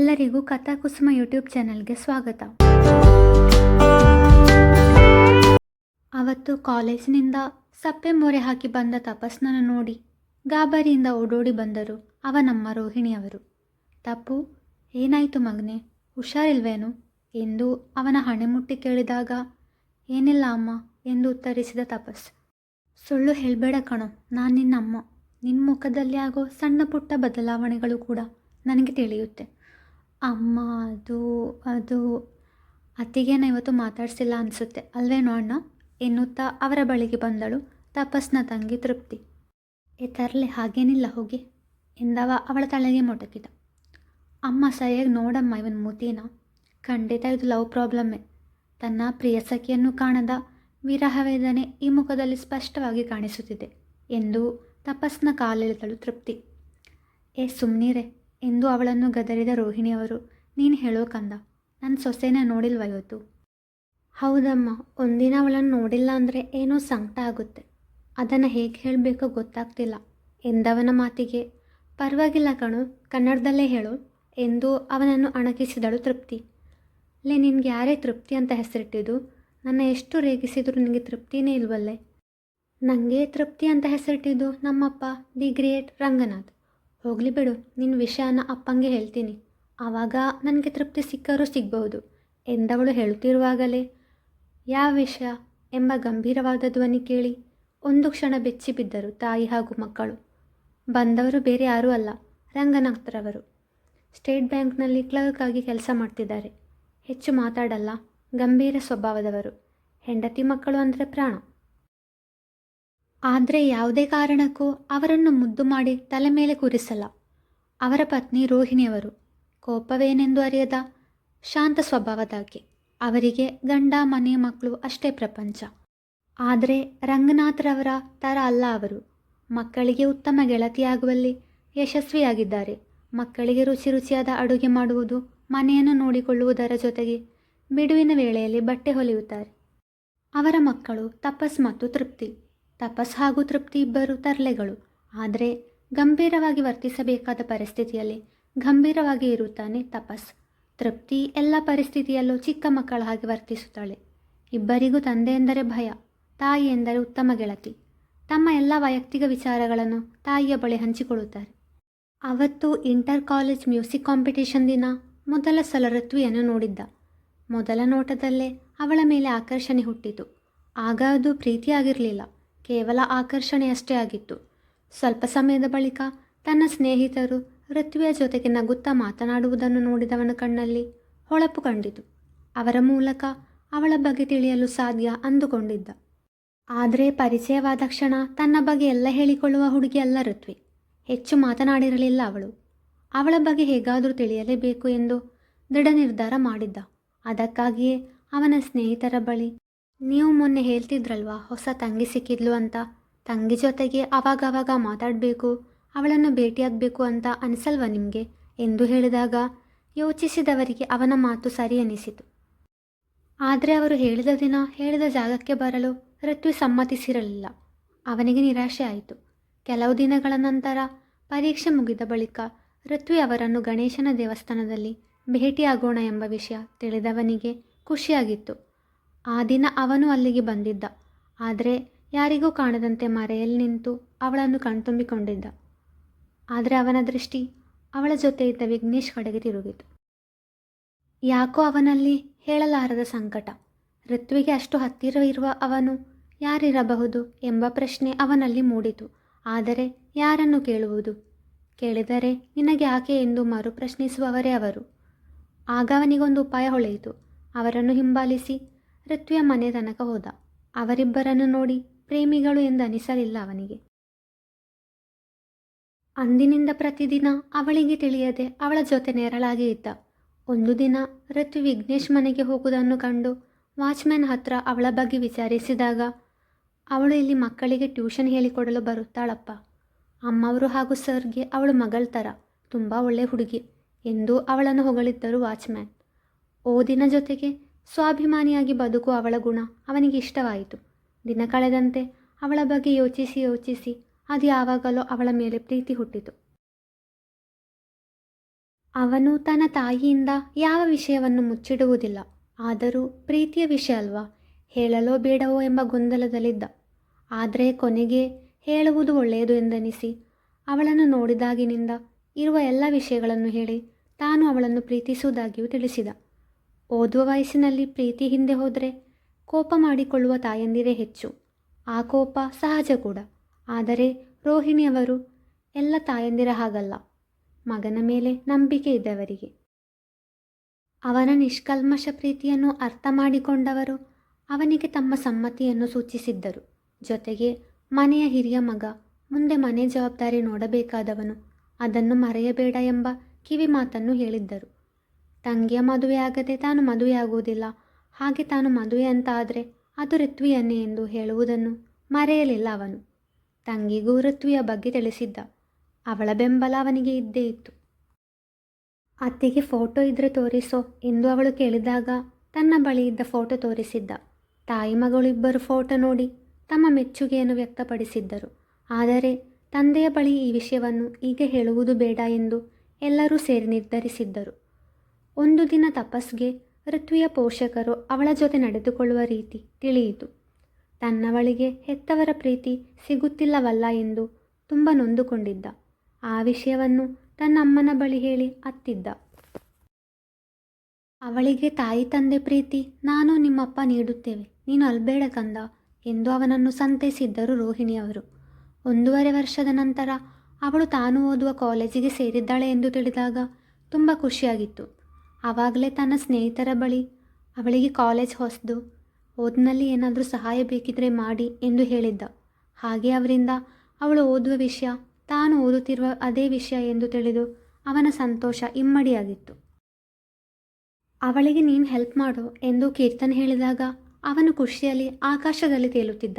ಎಲ್ಲರಿಗೂ ಕಥಾಕುಸುಮ ಯೂಟ್ಯೂಬ್ ಚಾನಲ್ಗೆ ಸ್ವಾಗತ. ಅವತ್ತು ಕಾಲೇಜಿನಿಂದ ಸಪ್ಪೆ ಮೊರೆ ಹಾಕಿ ಬಂದ ತಪಸ್ನನ್ನು ನೋಡಿ ಗಾಬರಿಯಿಂದ ಓಡೋಡಿ ಬಂದರು ಅವನಮ್ಮ ರೋಹಿಣಿಯವರು. ತಪ್ಪು? ಏನಾಯಿತು ಮಗನೆ? ಹುಷಾರಿಲ್ವೇನು? ಎಂದು ಅವನ ಹಣೆ ಮುಟ್ಟಿ ಕೇಳಿದಾಗ, ಏನಿಲ್ಲ ಅಮ್ಮ ಎಂದು ಉತ್ತರಿಸಿದ ತಪಸ್. ಸುಳ್ಳು ಹೇಳಬೇಡ ಕಣೋ, ನಾನು ನಿನ್ನ ಅಮ್ಮ ನಿನ್ನ ಮುಖದಲ್ಲಿ ಆಗೋ ಸಣ್ಣ ಪುಟ್ಟ ಬದಲಾವಣೆಗಳು ಕೂಡ ನನಗೆ ತಿಳಿಯುತ್ತೆ. ಅಮ್ಮ, ಅದು ಅದು. ಅತ್ತಿಗೇನ ಇವತ್ತು ಮಾತಾಡಿಸಿಲ್ಲ ಅನಿಸುತ್ತೆ. ಅಲ್ವೇನೋ ಅಣ್ಣ ಎನ್ನುತ್ತಾ ಅವರ ಬಳಿಗೆ ಬಂದಳು ತಪಸ್ನ ತಂಗಿ ತೃಪ್ತಿ. ಏ ತರಲೆ, ಹಾಗೇನಿಲ್ಲ, ಹೋಗಿ, ಎಂದವ ಅವಳ ತಲೆಗೆ ಮೊಟಕಿದ. ಅಮ್ಮ, ಸರಿಯಾಗಿ ನೋಡಮ್ಮ ಇವನ್ ಮುತಿನ. ಖಂಡಿತ ಇದು ಲವ್ ಪ್ರಾಬ್ಲಮ್ಮೇ. ತನ್ನ ಪ್ರಿಯ ಸಖಿಯನ್ನು ಕಾಣದ ವಿರಹ ವೇದನೆ ಈ ಮುಖದಲ್ಲಿ ಸ್ಪಷ್ಟವಾಗಿ ಕಾಣಿಸುತ್ತಿದೆ, ಎಂದು ತಪಸ್ನ ಕಾಲೆಳೆದಳು ತೃಪ್ತಿ. ಏ ಸುಮ್ಮನಿರೆ ಎಂದು ಅವಳನ್ನು ಗದರಿದ ರೋಹಿಣಿಯವರು, ನೀನು ಹೇಳೋ ಕಂದ ನನ್ನ ಸೊಸೆನ ನೋಡಿಲ್ವ ಇವತ್ತು? ಹೌದಮ್ಮ, ಒಂದಿನ ಅವಳನ್ನು ನೋಡಿಲ್ಲ ಅಂದರೆ ಏನೋ ಸಂಕಟ ಆಗುತ್ತೆ. ಅದನ್ನು ಹೇಗೆ ಹೇಳಬೇಕೋ ಗೊತ್ತಾಗ್ತಿಲ್ಲ. ಎಂದವನ ಮಾತಿಗೆ, ಪರವಾಗಿಲ್ಲ ಕಣು, ಕನ್ನಡದಲ್ಲೇ ಹೇಳು, ಎಂದು ಅವನನ್ನು ಅಣಕಿಸಿದಳು ತೃಪ್ತಿ. ಲೇ, ನಿನ್ಗೆ ಯಾರೇ ತೃಪ್ತಿ ಅಂತ ಹೆಸರಿಟ್ಟಿದ್ದು, ನನ್ನ ಎಷ್ಟು ರೇಗಿಸಿದ್ರು ನಿನಗೆ ತೃಪ್ತಿನೇ ಇಲ್ವಲ್ಲೇ? ನನಗೆ ತೃಪ್ತಿ ಅಂತ ಹೆಸರಿಟ್ಟಿದ್ದು ನಮ್ಮಪ್ಪ, ದಿ ಗ್ರೇಟ್ ರಂಗನಾಥ್. ಹೋಗಲಿ ಬಿಡು ನಿನ್ನ ವಿಷಯನ ಅಪ್ಪಂಗೆ ಹೇಳ್ತೀನಿ. ಆವಾಗ ನನಗೆ ತೃಪ್ತಿ ಸಿಕ್ಕರೂ ಸಿಗಬಹುದು, ಎಂದವಳು ಹೇಳುತ್ತಿರುವಾಗಲೇ. ಯಾವ ವಿಷಯ ಎಂಬ ಗಂಭೀರವಾದ ಧ್ವನಿ ಕೇಳಿ ಒಂದು ಕ್ಷಣ ಬೆಚ್ಚಿ ಬಿದ್ದರು ತಾಯಿ ಹಾಗೂ ಮಕ್ಕಳು. ಬಂದವರು ಬೇರೆ ಯಾರೂ ಅಲ್ಲ, ರಂಗನಾಥರವರು. ಸ್ಟೇಟ್ ಬ್ಯಾಂಕ್ನಲ್ಲಿ ಕ್ಲರ್ಕ್ ಆಗಿ ಕೆಲಸ ಮಾಡ್ತಿದ್ದಾರೆ. ಹೆಚ್ಚು ಮಾತಾಡಲ್ಲ, ಗಂಭೀರ ಸ್ವಭಾವದವರು. ಹೆಂಡತಿ ಮಕ್ಕಳು ಅಂದರೆ ಪ್ರಾಣ. ಆದರೆ ಯಾವುದೇ ಕಾರಣಕ್ಕೂ ಅವರನ್ನು ಮುದ್ದು ಮಾಡಿ ತಲೆ ಮೇಲೆ ಕೂರಿಸಲ್ಲ. ಅವರ ಪತ್ನಿ ರೋಹಿಣಿಯವರು. ಕೋಪವೇನೆಂದು ಅರಿಯದ ಶಾಂತ ಸ್ವಭಾವದಾಕೆ ಅವರಿಗೆ ಗಂಡ, ಮನೆ, ಮಕ್ಕಳು ಅಷ್ಟೇ ಪ್ರಪಂಚ. ಆದರೆ ರಂಗನಾಥ್ರವರ ಥರ ಅಲ್ಲ ಅವರು. ಮಕ್ಕಳಿಗೆ ಉತ್ತಮ ಗೆಳತಿಯಾಗುವಲ್ಲಿ ಯಶಸ್ವಿಯಾಗಿದ್ದಾರೆ. ಮಕ್ಕಳಿಗೆ ರುಚಿ ರುಚಿಯಾದ ಅಡುಗೆ ಮಾಡುವುದು, ಮನೆಯನ್ನು ನೋಡಿಕೊಳ್ಳುವುದರ ಜೊತೆಗೆ ಬಿಡುವಿನ ವೇಳೆಯಲ್ಲಿ ಬಟ್ಟೆ ಹೊಲಿಯುತ್ತಾರೆ. ಅವರ ಮಕ್ಕಳು ತಪಸ್ ಮತ್ತು ತೃಪ್ತಿ. ತಪಸ್ ಹಾಗೂ ತೃಪ್ತಿ ಇಬ್ಬರು ತರಲೆಗಳು. ಆದರೆ ಗಂಭೀರವಾಗಿ ವರ್ತಿಸಬೇಕಾದ ಪರಿಸ್ಥಿತಿಯಲ್ಲಿ ಗಂಭೀರವಾಗಿ ಇರುತ್ತಾನೆ ತಪಸ್. ತೃಪ್ತಿ ಎಲ್ಲ ಪರಿಸ್ಥಿತಿಯಲ್ಲೂ ಚಿಕ್ಕ ಮಕ್ಕಳ ಹಾಗೆ ವರ್ತಿಸುತ್ತಾಳೆ. ಇಬ್ಬರಿಗೂ ತಂದೆ ಎಂದರೆ ಭಯ, ತಾಯಿ ಎಂದರೆ ಉತ್ತಮ ಗೆಳತಿ. ತಮ್ಮ ಎಲ್ಲ ವೈಯಕ್ತಿಕ ವಿಚಾರಗಳನ್ನು ತಾಯಿಯ ಬಳಿ ಹಂಚಿಕೊಳ್ಳುತ್ತಾರೆ. ಅವತ್ತು ಇಂಟರ್ ಕಾಲೇಜ್ ಮ್ಯೂಸಿಕ್ ಕಾಂಪಿಟೇಷನ್ ದಿನ ಮೊದಲ ಸಲ ಋತ್ವಿಯನ್ನು ನೋಡಿದ್ದ. ಮೊದಲ ನೋಟದಲ್ಲೇ ಅವಳ ಮೇಲೆ ಆಕರ್ಷಣೆ ಹುಟ್ಟಿತು. ಆಗ ಅದು ಪ್ರೀತಿಯಾಗಿರಲಿಲ್ಲ. ಕೇವಲ ಆಕರ್ಷಣೆಯಷ್ಟೇ ಆಗಿತ್ತು. ಸ್ವಲ್ಪ ಸಮಯದ ಬಳಿಕ ತನ್ನ ಸ್ನೇಹಿತರು ಋತ್ವಿಯ ಜೊತೆಗೆ ನಗುತ್ತಾ ಮಾತನಾಡುವುದನ್ನು ನೋಡಿದವನ ಕಣ್ಣಲ್ಲಿ ಹೊಳಪು ಕಂಡಿತು. ಅವರ ಮೂಲಕ ಅವಳ ಬಗ್ಗೆ ತಿಳಿಯಲು ಸಾಧ್ಯ ಅಂದುಕೊಂಡಿದ್ದ. ಆದರೆ ಪರಿಚಯವಾದ ಕ್ಷಣ ತನ್ನ ಬಗ್ಗೆ ಎಲ್ಲ ಹೇಳಿಕೊಳ್ಳುವ ಹುಡುಗಿ ಅಲ್ಲ ಋತ್ವಿ. ಹೆಚ್ಚು ಮಾತನಾಡಿರಲಿಲ್ಲ ಅವಳು. ಅವಳ ಬಗ್ಗೆ ಹೇಗಾದರೂ ತಿಳಿಯಲೇಬೇಕು ಎಂದು ದೃಢ ನಿರ್ಧಾರ ಮಾಡಿದ್ದ. ಅದಕ್ಕಾಗಿಯೇ ಅವನ ಸ್ನೇಹಿತರ ಬಳಿ ನೀವು ಮೊನ್ನೆ ಹೇಳ್ತಿದ್ರಲ್ವಾ, ಹೊಸ ತಂಗಿ ಸಿಕ್ಕಿದ್ಲು ಅಂತ. ತಂಗಿ ಜೊತೆಗೆ ಅವಾಗವಾಗ ಮಾತಾಡಬೇಕು, ಅವಳನ್ನು ಭೇಟಿಯಾಗಬೇಕು ಅಂತ ಅನಿಸಲ್ವ ನಿಮಗೆ? ಎಂದು ಹೇಳಿದಾಗ ಯೋಚಿಸಿದವರಿಗೆ ಅವನ ಮಾತು ಸರಿ ಅನಿಸಿತು. ಆದರೆ ಅವರು ಹೇಳಿದ ದಿನ, ಹೇಳಿದ ಜಾಗಕ್ಕೆ ಬರಲು ಋತ್ವಿ ಸಮ್ಮತಿಸಿರಲಿಲ್ಲ. ಅವನಿಗೆ ನಿರಾಶೆ ಆಯಿತು. ಕೆಲವು ದಿನಗಳ ನಂತರ ಪರೀಕ್ಷೆ ಮುಗಿದ ಬಳಿಕ ಋತ್ವಿ ಅವರನ್ನು ಗಣೇಶನ ದೇವಸ್ಥಾನದಲ್ಲಿ ಭೇಟಿಯಾಗೋಣ ಎಂಬ ವಿಷಯ ತಿಳಿದವನಿಗೆ ಖುಷಿಯಾಗಿತ್ತು. ಆ ದಿನ ಅವನು ಅಲ್ಲಿಗೆ ಬಂದಿದ್ದ. ಆದರೆ ಯಾರಿಗೂ ಕಾಣದಂತೆ ಮರೆಯಲ್ಲಿ ನಿಂತು ಅವಳನ್ನು ಕಣ್ತುಂಬಿಕೊಂಡಿದ್ದ. ಆದರೆ ಅವನ ದೃಷ್ಟಿ ಅವಳ ಜೊತೆ ಇದ್ದ ವಿಘ್ನೇಶ್ ಕಡೆಗೆ ತಿರುಗಿತು. ಯಾಕೋ ಅವನಲ್ಲಿ ಹೇಳಲಾರದ ಸಂಕಟ. ಋತ್ವಿಗೆ ಅಷ್ಟು ಹತ್ತಿರ ಇರುವ ಅವನು ಯಾರಿರಬಹುದು ಎಂಬ ಪ್ರಶ್ನೆ ಅವನಲ್ಲಿ ಮೂಡಿತು. ಆದರೆ ಯಾರನ್ನು ಕೇಳುವುದು? ಕೇಳಿದರೆ ನಿನಗೆ ಯಾಕೆ ಎಂದು ಮರು ಪ್ರಶ್ನಿಸುವವರೇ ಅವರು. ಆಗ ಅವನಿಗೊಂದು ಉಪಾಯ ಹೊಳೆಯಿತು. ಅವರನ್ನು ಹಿಂಬಾಲಿಸಿ ಋತ್ವಿಯ ಮನೆ ತನಕ ಹೋದ. ಅವರಿಬ್ಬರನ್ನು ನೋಡಿ ಪ್ರೇಮಿಗಳು ಎಂದು ಅನಿಸಲಿಲ್ಲ ಅವನಿಗೆ. ಅಂದಿನಿಂದ ಪ್ರತಿದಿನ ಅವಳಿಗೆ ತಿಳಿಯದೆ ಅವಳ ಜೊತೆ ನೆರಳಾಗಿ ಇದ್ದ. ಒಂದು ದಿನ ಋತ್ವಿ ವಿಘ್ನೇಶ್ ಮನೆಗೆ ಹೋಗುವುದನ್ನು ಕಂಡು ವಾಚ್ಮ್ಯಾನ್ ಹತ್ರ ಅವಳ ಬಗ್ಗೆ ವಿಚಾರಿಸಿದಾಗ, ಅವಳು ಇಲ್ಲಿ ಮಕ್ಕಳಿಗೆ ಟ್ಯೂಷನ್ ಹೇಳಿಕೊಡಲು ಬರುತ್ತಾಳಪ್ಪ. ಅಮ್ಮವರು ಹಾಗೂ ಸರ್ಗೆ ಅವಳು ಮಗಳ ಥರ ತುಂಬ ಒಳ್ಳೆ ಹುಡುಗಿ ಎಂದು ಅವಳನ್ನು ಹೊಗಳಿದ್ದರು ವಾಚ್ಮ್ಯಾನ್. ಓದಿನ ಜೊತೆಗೆ ಸ್ವಾಭಿಮಾನಿಯಾಗಿ ಬದುಕು ಅವಳ ಗುಣ ಅವನಿಗೆ ಇಷ್ಟವಾಯಿತು. ದಿನ ಕಳೆದಂತೆ ಅವಳ ಬಗ್ಗೆ ಯೋಚಿಸಿ ಯೋಚಿಸಿ ಅದು ಯಾವಾಗಲೋ ಅವಳ ಮೇಲೆ ಪ್ರೀತಿ ಹುಟ್ಟಿತು. ಅವನು ತನ್ನ ತಾಯಿಯಿಂದ ಯಾವ ವಿಷಯವನ್ನು ಮುಚ್ಚಿಡುವುದಿಲ್ಲ. ಆದರೂ ಪ್ರೀತಿಯ ವಿಷಯ ಅಲ್ವಾ? ಹೇಳಲೋ ಬೇಡವೋ ಎಂಬ ಗೊಂದಲದಲ್ಲಿದ್ದ. ಆದರೆ ಕೊನೆಗೆ ಹೇಳುವುದು ಒಳ್ಳೆಯದು ಎಂದನಿಸಿ ಅವಳನ್ನು ನೋಡಿದಾಗಿನಿಂದ ಇರುವ ಎಲ್ಲ ವಿಷಯಗಳನ್ನು ಹೇಳಿ ತಾನು ಅವಳನ್ನು ಪ್ರೀತಿಸುವುದಾಗಿಯೂ ತಿಳಿಸಿದ. ಓದುವ ವಯಸ್ಸಿನಲ್ಲಿ ಪ್ರೀತಿ ಹಿಂದೆ ಹೋದರೆ ಕೋಪ ಮಾಡಿಕೊಳ್ಳುವ ತಾಯಂದಿರೇ ಹೆಚ್ಚು. ಆ ಕೋಪ ಸಹಜ ಕೂಡ. ಆದರೆ ರೋಹಿಣಿಯವರು ಎಲ್ಲ ತಾಯಂದಿರ ಹಾಗಲ್ಲ. ಮಗನ ಮೇಲೆ ನಂಬಿಕೆ ಇದ್ದವರಿಗೆ. ಅವನ ನಿಷ್ಕಲ್ಮಶ ಪ್ರೀತಿಯನ್ನು ಅರ್ಥ ಮಾಡಿಕೊಂಡವರು ಅವನಿಗೆ ತಮ್ಮ ಸಮ್ಮತಿಯನ್ನು ಸೂಚಿಸಿದ್ದರು. ಜೊತೆಗೆ ಮನೆಯ ಹಿರಿಯ ಮಗ ಮುಂದೆ ಮನೆ ಜವಾಬ್ದಾರಿ ನೋಡಬೇಕಾದವನು ಅದನ್ನು ಮರೆಯಬೇಡ ಎಂಬ ಕಿವಿ ಮಾತನ್ನು ಹೇಳಿದ್ದರು. ತಂಗಿಯ ಮದುವೆ ಆಗದೆ ತಾನು ಮದುವೆಯಾಗುವುದಿಲ್ಲ ಹಾಗೆ ತಾನು ಮದುವೆ ಅಂತ ಆದರೆ ಅದು ಋತ್ವಿಯನ್ನೇ ಎಂದು ಹೇಳುವುದನ್ನು ಮರೆಯಲಿಲ್ಲ ಅವನು. ತಂಗಿಗೂ ಋತ್ವಿಯ ಬಗ್ಗೆ ತಿಳಿಸಿದ್ದ. ಅವಳ ಬೆಂಬಲ ಅವನಿಗೆ ಇದ್ದೇ ಇತ್ತು. ಅತ್ತಿಗೆ ಫೋಟೋ ಇದ್ರೆ ತೋರಿಸೋ ಎಂದು ಅವಳು ಕೇಳಿದಾಗ ತನ್ನ ಬಳಿ ಇದ್ದ ಫೋಟೋ ತೋರಿಸಿದ್ದ. ತಾಯಿ ಮಗಳಿಬ್ಬರು ಫೋಟೋ ನೋಡಿ ತಮ್ಮ ಮೆಚ್ಚುಗೆಯನ್ನು ವ್ಯಕ್ತಪಡಿಸಿದ್ದರು. ಆದರೆ ತಂದೆಯ ಬಳಿ ಈ ವಿಷಯವನ್ನು ಈಗ ಹೇಳುವುದು ಬೇಡ ಎಂದು ಎಲ್ಲರೂ ಸೇರಿ ನಿರ್ಧರಿಸಿದ್ದರು. ಒಂದು ದಿನ ತಪಸ್ಗೆ ಋತ್ವಿಯ ಪೋಷಕರು ಅವಳ ಜೊತೆ ನಡೆದುಕೊಳ್ಳುವ ರೀತಿ ತಿಳಿಯಿತು. ತನ್ನವಳಿಗೆ ಹೆತ್ತವರ ಪ್ರೀತಿ ಸಿಗುತ್ತಿಲ್ಲವಲ್ಲ ಎಂದು ತುಂಬ ನೊಂದುಕೊಂಡಿದ್ದ. ಆ ವಿಷಯವನ್ನು ತನ್ನ ಅಮ್ಮನ ಬಳಿ ಹೇಳಿ ಅತ್ತಿದ್ದ. ಅವಳಿಗೆ ತಾಯಿ ತಂದೆ ಪ್ರೀತಿ, ನಾನು ನಿಮ್ಮಪ್ಪ ನೀಡುತ್ತೇವೆ, ನೀನು ಅಲ್ಬೇಡ ಕಂದ ಎಂದು ಅವನನ್ನು ಸಂತೈಸಿದ್ದರು ರೋಹಿಣಿಯವರು ಒಂದೂವರೆ ವರ್ಷದ ನಂತರ ಅವಳು ತಾನು ಓದುವ ಕಾಲೇಜಿಗೆ ಸೇರಿದ್ದಾಳೆ ಎಂದು ತಿಳಿದಾಗ ತುಂಬ ಖುಷಿಯಾಗಿತ್ತು. ಆವಾಗಲೇ ತನ್ನ ಸ್ನೇಹಿತರ ಬಳಿ ಅವಳಿಗೆ ಕಾಲೇಜ್ ಹೊಸದು, ಓದಿನಲ್ಲಿ ಏನಾದರೂ ಸಹಾಯ ಬೇಕಿದ್ರೆ ಮಾಡಿ ಎಂದು ಹೇಳಿದ್ದ. ಹಾಗೆ ಅವರಿಂದ ಅವಳು ಓದುವ ವಿಷಯ, ತಾನು ಓದುತ್ತಿರುವ ಅದೇ ವಿಷಯ ಎಂದು ತಿಳಿದು ಅವನ ಸಂತೋಷ ಇಮ್ಮಡಿಯಾಗಿತ್ತು. ಅವಳಿಗೆ ನೀನು ಹೆಲ್ಪ್ ಮಾಡು ಎಂದು ಕೀರ್ತನ್ ಹೇಳಿದಾಗ ಅವನು ಖುಷಿಯಲ್ಲಿ ಆಕಾಶದಲ್ಲಿ ತೇಲುತ್ತಿದ್ದ.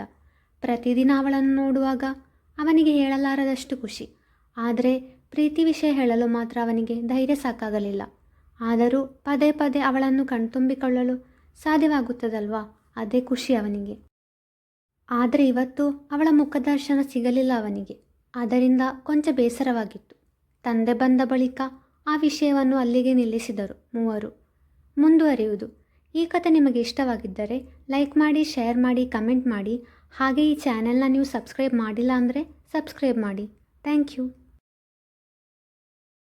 ಪ್ರತಿದಿನ ಅವಳನ್ನು ನೋಡುವಾಗ ಅವನಿಗೆ ಹೇಳಲಾರದಷ್ಟು ಖುಷಿ. ಆದರೆ ಪ್ರೀತಿ ವಿಷಯ ಹೇಳಲು ಮಾತ್ರ ಅವನಿಗೆ ಧೈರ್ಯ ಸಾಕಾಗಲಿಲ್ಲ. ಆದರೂ ಪದೇ ಪದೇ ಅವಳನ್ನು ಕಣ್ತುಂಬಿಕೊಳ್ಳಲು ಸಾಧ್ಯವಾಗುತ್ತದಲ್ವಾ? ಅದೇ ಖುಷಿ ಅವನಿಗೆ. ಆದರೆ ಇವತ್ತು ಅವಳ ಮುಖದರ್ಶನ ಸಿಗಲಿಲ್ಲ ಅವನಿಗೆ. ಅದರಿಂದ ಕೊಂಚ ಬೇಸರವಾಗಿತ್ತು. ತಂದೆ ಬಂದ ಬಳಿಕ ಆ ವಿಷಯವನ್ನು ಅಲ್ಲಿಗೆ ನಿಲ್ಲಿಸಿದರು ಮೂವರು. ಮುಂದುವರಿಯುವುದು. ಈ ಕಥೆ ನಿಮಗೆ ಇಷ್ಟವಾಗಿದ್ದರೆ ಲೈಕ್ ಮಾಡಿ, ಶೇರ್ ಮಾಡಿ, ಕಮೆಂಟ್ ಮಾಡಿ. ಹಾಗೆ ಈ ಚಾನೆಲ್ನ ನೀವು ಸಬ್ಸ್ಕ್ರೈಬ್ ಮಾಡಿಲ್ಲ ಅಂದರೆ ಸಬ್ಸ್ಕ್ರೈಬ್ ಮಾಡಿ. Thank you.